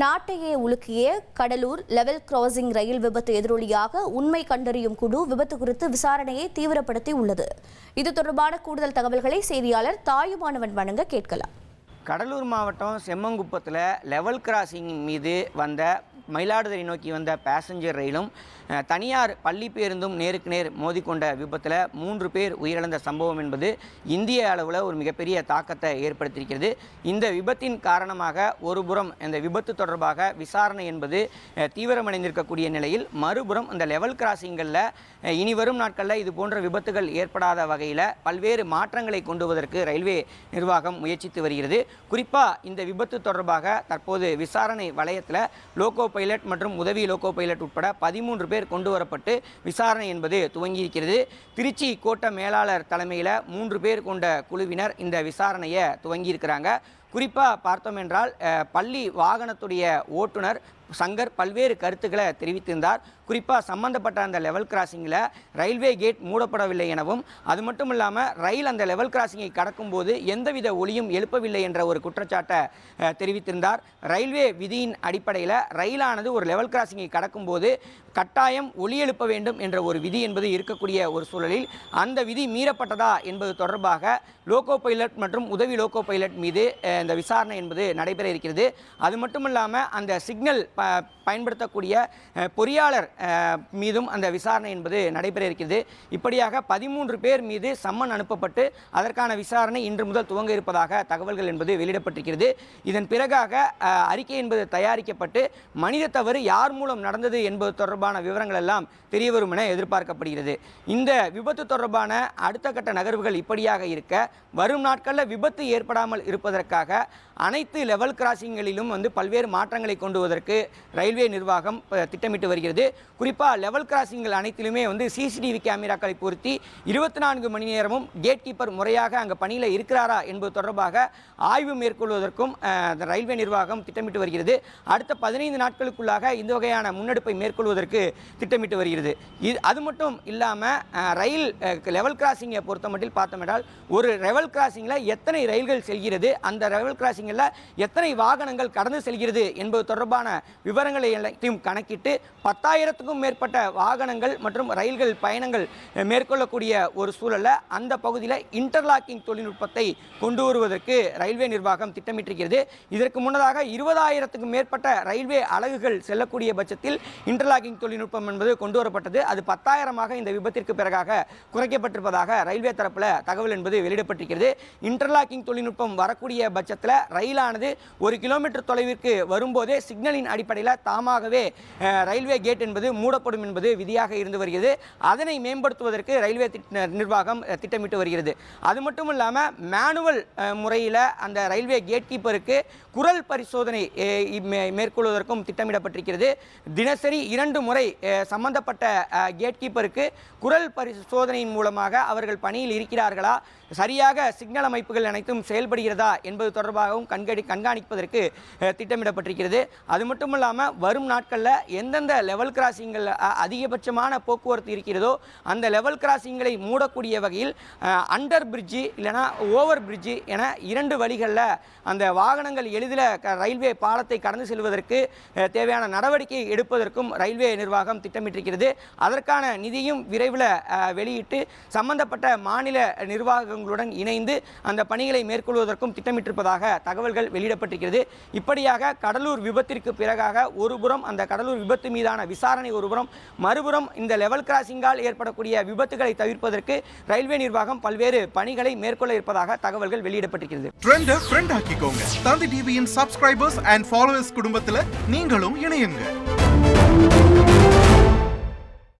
நாட்டையே உலுக்கிய Cuddalore level crossing ரயில் விபத்து எதிரொலியாக உண்மை கண்டறியும் குழு விபத்து குறித்து விசாரணையை தீவிரப்படுத்தி உள்ளது. இது தொடர்பான கூடுதல் தகவல்களை செய்தியாளர் தாயுமானவன் வழங்க கேட்கலாம். கடலூர் மாவட்டம் செம்மங்குப்பத்தில் லெவல் கிராசிங் மீது வந்த மயிலாடுதுறை நோக்கி வந்த பேசஞ்சர் ரயிலும் தனியார் பள்ளி பேருந்தும் நேருக்கு நேர் மோதிக்கொண்ட விபத்தில் மூன்று பேர் உயிரிழந்த சம்பவம் என்பது இந்திய அளவில் ஒரு மிகப்பெரிய தாக்கத்தை ஏற்படுத்தியிருக்கிறது. இந்த விபத்தின் காரணமாக ஒருபுறம் இந்த விபத்து தொடர்பாக விசாரணை என்பது தீவிரமடைந்திருக்கக்கூடிய நிலையில் மறுபுறம் அந்த லெவல் கிராசிங்களில் இனி வரும் நாட்களில் இது போன்ற விபத்துகள் ஏற்படாத வகையில் பல்வேறு மாற்றங்களை கொண்டு வருவதற்கு ரயில்வே நிர்வாகம் முயற்சித்து வருகிறது. குறிப்பாக இந்த விபத்து தொடர்பாக தற்போது விசாரணை வளையத்தில் லோகோ பைலட் மற்றும் உதவி லோகோ பைலட் உட்பட பதிமூன்று பேர் கொண்டு வரப்பட்டு விசாரணை என்பது துவங்கியிருக்கிறது. திருச்சி கோட்ட மேலாளர் தலைமையில் மூன்று பேர் கொண்ட குழுவினர் இந்த விசாரணையை துவங்கியிருக்கிறாங்க. குறிப்பாக பார்த்தோம் என்றால் பள்ளி வாகனத்துடைய ஓட்டுநர் சங்கர் பல்வேறு கருத்துக்களை தெரிவித்திருந்தார். குறிப்பாக சம்பந்தப்பட்ட அந்த லெவல் கிராசிங்கில் ரயில்வே கேட் மூடப்படவில்லை எனவும் அது மட்டும் இல்லாமல் ரயில் அந்த லெவல் கிராசிங்கை கடக்கும்போது எந்தவித ஒளியும் எழுப்பவில்லை என்ற ஒரு குற்றச்சாட்டை தெரிவித்திருந்தார். ரயில்வே விதியின் அடிப்படையில் ரயிலானது ஒரு லெவல் கிராசிங்கை கடக்கும்போது கட்டாயம் ஒளி எழுப்ப வேண்டும் என்ற ஒரு விதி என்பது இருக்கக்கூடிய ஒரு சூழலில் அந்த விதி மீறப்பட்டதா என்பது தொடர்பாக லோகோ பைலட் மற்றும் உதவி லோகோ பைலட் மீது இந்த விசாரணை என்பது நடைபெற இருக்கிறது. அது மட்டும் இல்லாமல் அந்த சிக்னல் ப பயன்படுத்தக்கூடிய பொறியாளர் மீதும் அந்த விசாரணை என்பது நடைபெற இருக்கிறது. இப்படியாக பதிமூன்று பேர் மீது சம்மன் அனுப்பப்பட்டு அதற்கான விசாரணை இன்று முதல் துவங்க இருப்பதாக தகவல்கள் என்பது வெளியிடப்பட்டிருக்கிறது. இதன் பிறகாக அறிக்கை என்பது தயாரிக்கப்பட்டு மனித தவறு யார் மூலம் நடந்தது என்பது தொடர்பான விவரங்கள் எல்லாம் தெரியவரும் என எதிர்பார்க்கப்படுகிறது. இந்த விபத்து தொடர்பான அடுத்த கட்ட நகர்வுகள் இப்படியாக இருக்க வரும் நாட்களில் விபத்து ஏற்படாமல் இருப்பதற்காக அனைத்து லெவல் கிராசிங்களிலும் வந்து பல்வேறு மாற்றங்களை கொண்டு வருவதற்கு ரயில்வே நிர்வாகம் திட்டமிட்டு வருகிறது. குறிப்பாக லெவல் கிராசிங்கள் அனைத்திலுமே வந்து சிசிடிவி கேமராக்களை பொருத்தி இருபத்தி நான்கு மணி நேரமும் கேட் கீப்பர் முறையாக அங்கே பணியில் இருக்கிறாரா என்பது தொடர்பாக ஆய்வு மேற்கொள்வதற்கும் ரயில்வே நிர்வாகம் திட்டமிட்டு வருகிறது. அடுத்த பதினைந்து நாட்களுக்குள்ளாக இந்த வகையான முன்னெடுப்பை மேற்கொள்வதற்கு திட்டமிட்டு வருகிறது. இது அது மட்டும் இல்லாமல் ரயில் லெவல் கிராசிங்கை பொறுத்த மட்டும் பார்த்தோம் என்றால் ஒரு லெவல் கிராசிங்கில் எத்தனை ரயில்கள் செல்கிறது அந்த லெவல் கிராசிங்கில் எத்தனை வாகனங்கள் கடந்து செல்கிறது என்பது தொடர்பான விவரங்களை எல்லாத்தையும் கணக்கிட்டு பத்தாயிரத்துக்கும் மேற்பட்ட வாகனங்கள் மற்றும் ரயில்கள் பயணங்கள் மேற்கொள்ளக்கூடிய ஒரு சூழலில் அந்த பகுதியில் இன்டர்லாக்கிங் தொழில்நுட்பத்தை கொண்டு வருவதற்கு ரயில்வே நிர்வாகம் திட்டமிட்டிருக்கிறது. இதற்கு முன்னதாக இருபதாயிரத்துக்கும் மேற்பட்ட ரயில்வே அலகுகள் செல்லக்கூடிய பட்சத்தில் இன்டர்லாக்கிங் தொழில்நுட்பம் என்பது கொண்டு வரப்பட்டது. அது பத்தாயிரமாக இந்த விபத்திற்கு பிறகாக குறைக்கப்பட்டிருப்பதாக ரயில்வே தரப்பில் தகவல் என்பது வெளியிடப்பட்டிருக்கிறது. இன்டர்லாக்கிங் தொழில்நுட்பம் வரக்கூடிய பட்சத்தில் ரயிலானது ஒரு கிலோமீட்டர் தொலைவிற்கு வரும்போதே சிக்னலின் அடிப்படையில் தாமாகவே ரயில்வே கேட் என்பது மூடப்படும் என்பது விதியாக இருந்து வருகிறது. அதனை மேம்படுத்துவதற்கு ரயில்வே திட்ட- நிர்வாகம் திட்டமிட்டு வருகிறது. அது மட்டும் இல்லாமல் மேனுவல் முறையில் அந்த ரயில்வே கேட் கீப்பருக்கு குரல் பரிசோதனை மேற்கொள்வதற்கும் திட்டமிடப்பட்டிருக்கிறது. தினசரி இரண்டு முறை சம்பந்தப்பட்ட கேட் கீப்பருக்கு குரல் பரிசோதனையின் மூலமாக அவர்கள் பணியில் இருக்கிறார்களா? சரியாக சிக்னல் அமைப்புகள் அனைத்தும் செயல்படுகிறதா என்பது தொடர்பாகவும் கண்கடி கண்காணிப்பதற்கு திட்டமிடப்பட்டிருக்கிறது. அது மட்டும் இல்லாமல் வரும் நாட்களில் எந்தெந்த லெவல் கிராசிங்கள் அதிகபட்சமான போக்குவரத்து இருக்கிறதோ அந்த லெவல் கிராசிங்களை மூடக்கூடிய வகையில் அண்டர் பிரிட்ஜு இல்லைனா ஓவர் பிரிட்ஜு என இரண்டு வழிகளில் அந்த வாகனங்கள் எளிதில் க- ரயில்வே பாலத்தை கடந்து செல்வதற்கு தேவையான நடவடிக்கை எடுப்பதற்கும் ரயில்வே நிர்வாகம் திட்டமிட்டிருக்கிறது. அதற்கான நிதியும் விரைவில் வெளியிட்டு சம்பந்தப்பட்ட மாநில நிர்வாகங்களுடன் இணைந்து அந்த பணிகளை மேற்கொள்வதற்கும் திட்டமிட்டிருப்பதாக தகவல்கள் வெளியிடப்பட்டிருக்கிறது. இப்படியாக கடலூர் விபத்திற்கு பிறகாக ஒருபுறம் அந்த கடலூர் விபத்து மீதான விசாரணை ஒருபுறம் மறுபுறம் இந்த லெவல் கிராசிங்கால் ஏற்படக்கூடிய விபத்துகளை தவிர்ப்பதற்கு ரயில்வே நிர்வாகம் பல்வேறு பணிகளை மேற்கொள்ள இருப்பதாக தகவல்கள் வெளியிடப்பட்டிருக்கிறது. ட்ரெண்ட ஃப்ரெண்ட் ஆக்கிக்கோங்க. தந்தி டிவியின் சப்ஸ்கிரைபர்ஸ் அண்ட் ஃபாலோவர்ஸ் குடும்பத்துல நீங்களும் இணையுங்க.